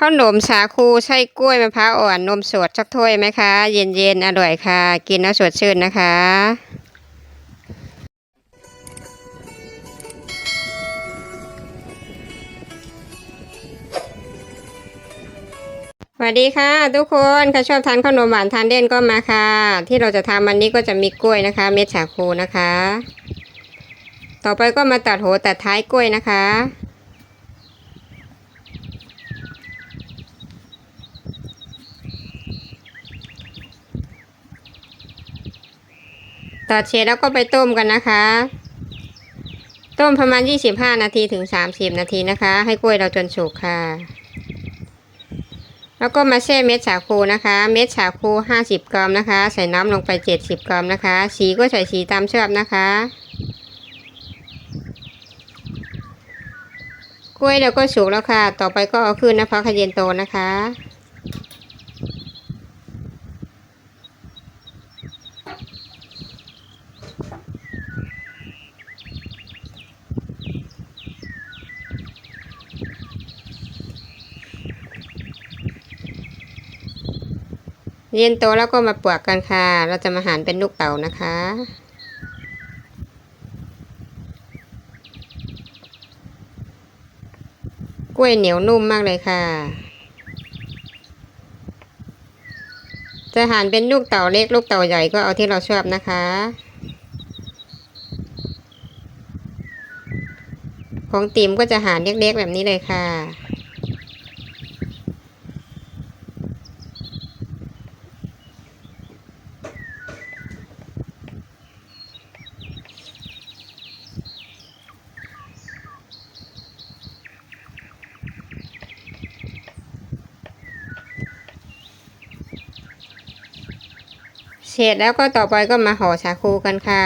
ข้าวหนมสาคูไส้กล้วยมะพร้าวอ่อนนมสดสักถ้วยไหมคะ เย็นๆ อร่อยค่ะ กินแล้วสดชื่นนะคะสวัสดีค่ะ ทุกคนใครชอบทานขนมหวานทานเด่นก็มาค่ะ ที่เราจะทำวันนี้ก็จะมีกล้วยนะคะ เม็ดสาคูนะคะ ต่อไปก็มาตัดโหตัดท้ายกล้วยนะคะ ตัดเสร็จแล้วก็ไปต้มกันนะคะ ต้มประมาณ 25 นาทีถึง 30 นาทีนะคะ ให้กล้วยเราจนสุกค่ะ แล้วก็มาแช่เม็ดสาคูนะคะ เม็ดสาคู 50 กรัมนะคะ ใส่น้ำลงไป 70 กรัมนะคะ สีก็ใส่สีตามชอบนะคะกล้วยเราก็สุกแล้วค่ะ ต่อไปก็เอาขึ้นนะคะขยเย็นโตนะคะ เย็นโตแล้วก็มาปวกกันค่ะ เราจะมาหั่นเป็นลูกเต๋านะคะ กล้วยเหนียวนุ่มมากเลยค่ะ จะหั่นเป็นลูกเต๋าเล็กลูกเต๋าใหญ่ก็เอาที่เราชอบนะคะ ของติ๋มก็จะหั่นเล็กๆแบบนี้เลยค่ะ เสร็จแล้วก็ต่อไปก็มาห่อชาคูกันค่ะ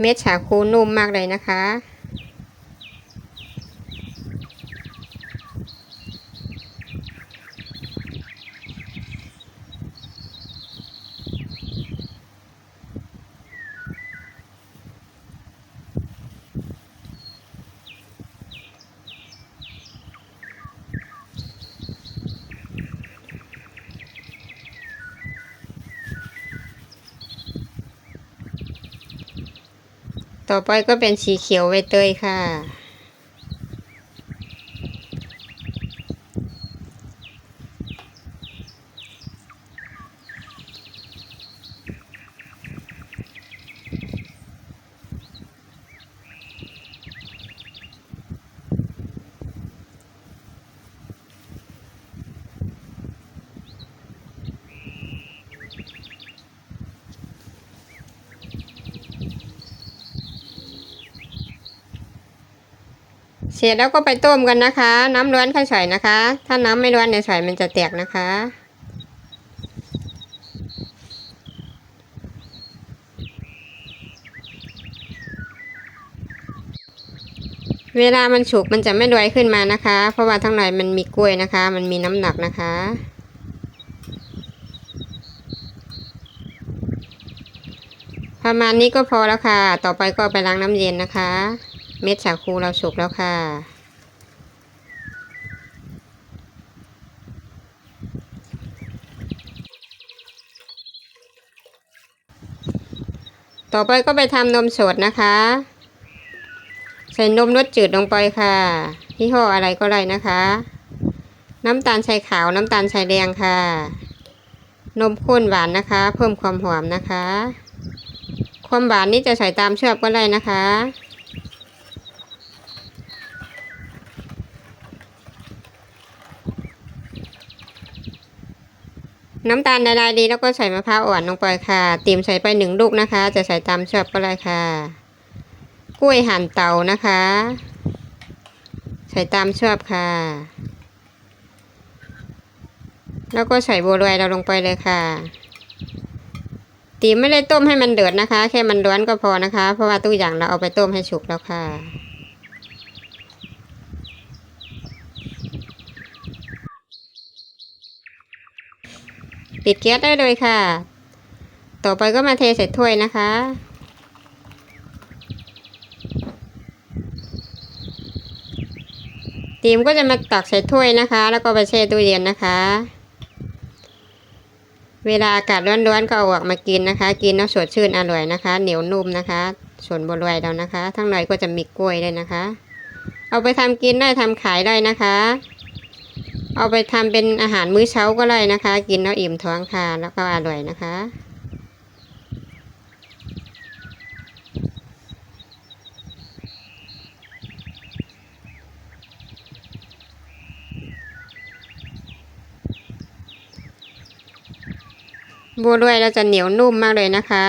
เม็ดชาคูนุ่มมากเลยนะคะ ต่อไปก็เป็นสีเขียวใบเตยค่ะ เสร็จแล้วก็ไปต้มกันนะคะ น้ำร้อนค่อยใส่นะคะ ถ้าน้ำไม่ร้อนเนี่ยใส่มันจะแตกนะคะเวลามันสุกมันจะไม่ลอยขึ้นมานะคะ เพราะว่าทั้งในมันมีกล้วยนะคะ มันมีน้ำหนักนะคะ ประมาณนี้ก็พอแล้วค่ะ ต่อไปก็ไปล้างน้ำเย็นนะคะ เม็ดสาคูเราสุกแล้วค่ะ ต่อไปก็ไปทำนมสดนะคะ ใส่นมรสจืดลงไปค่ะยี่ห้ออะไรก็ได้นะคะ น้ำตาลทรายขาวน้ำตาลทรายแดงค่ะ นมข้นหวานนะคะ เพิ่มความหอมนะคะ ความหวานนี่จะใส่ตามชอบก็ได้นะคะ น้ำตาลละลายดีแล้วก็ใส่มะพร้าวอ่อนลงไปค่ะเตรียมใส่ไปหนึ่งลูกนะคะ จะใส่ตามชอบก็ได้ค่ะ กล้วยหั่นเตานะคะ ใส่ตามชอบค่ะ แล้วก็ใส่บัวลอยเราลงไปเลยค่ะตีไม่ได้ต้มให้มันเดือดนะคะ แค่มันร้อนก็พอนะคะ เพราะว่าตู้อย่างเราเอาไปต้มให้สุกแล้วค่ะ ปิดแก๊สได้เลยค่ะ ต่อไปก็มาเทใส่ถ้วยนะคะตีมก็จะมาตักใส่ถ้วยนะคะ แล้วก็ไปแช่ตู้เย็นนะคะ เวลาอากาศร้อนๆก็เอาออกมากินนะคะ กินแล้วสดชื่นอร่อยนะคะ เหนียวนุ่มนะคะ ส่วนบัวลอยเรานะคะ ทั้งในก็จะมีกล้วยด้วยนะคะ เอาไปทำกินได้ทำขายได้นะคะ เอาไปทำเป็นอาหารมื้อเช้าก็ได้นะคะ กินแล้วอิ่มท้องค่ะแล้วก็อร่อยนะคะ บัวลอยเราจะเหนียวนุ่มมากเลยนะคะ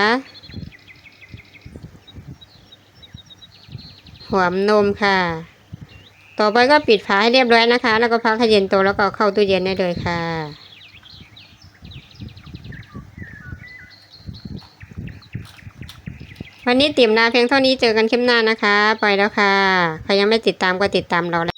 หอมนมค่ะ ต่อไปก็ปิดฝาให้เรียบร้อยนะคะ แล้วก็พักให้เย็นตัวแล้วก็เข้าตู้เย็นได้เลยค่ะวันนี้ติ่มลาเพียงเท่านี้เจอกันคลิปหน้านะคะ ไปแล้วค่ะ ใครยังไม่ติดตามก็ติดตามเรา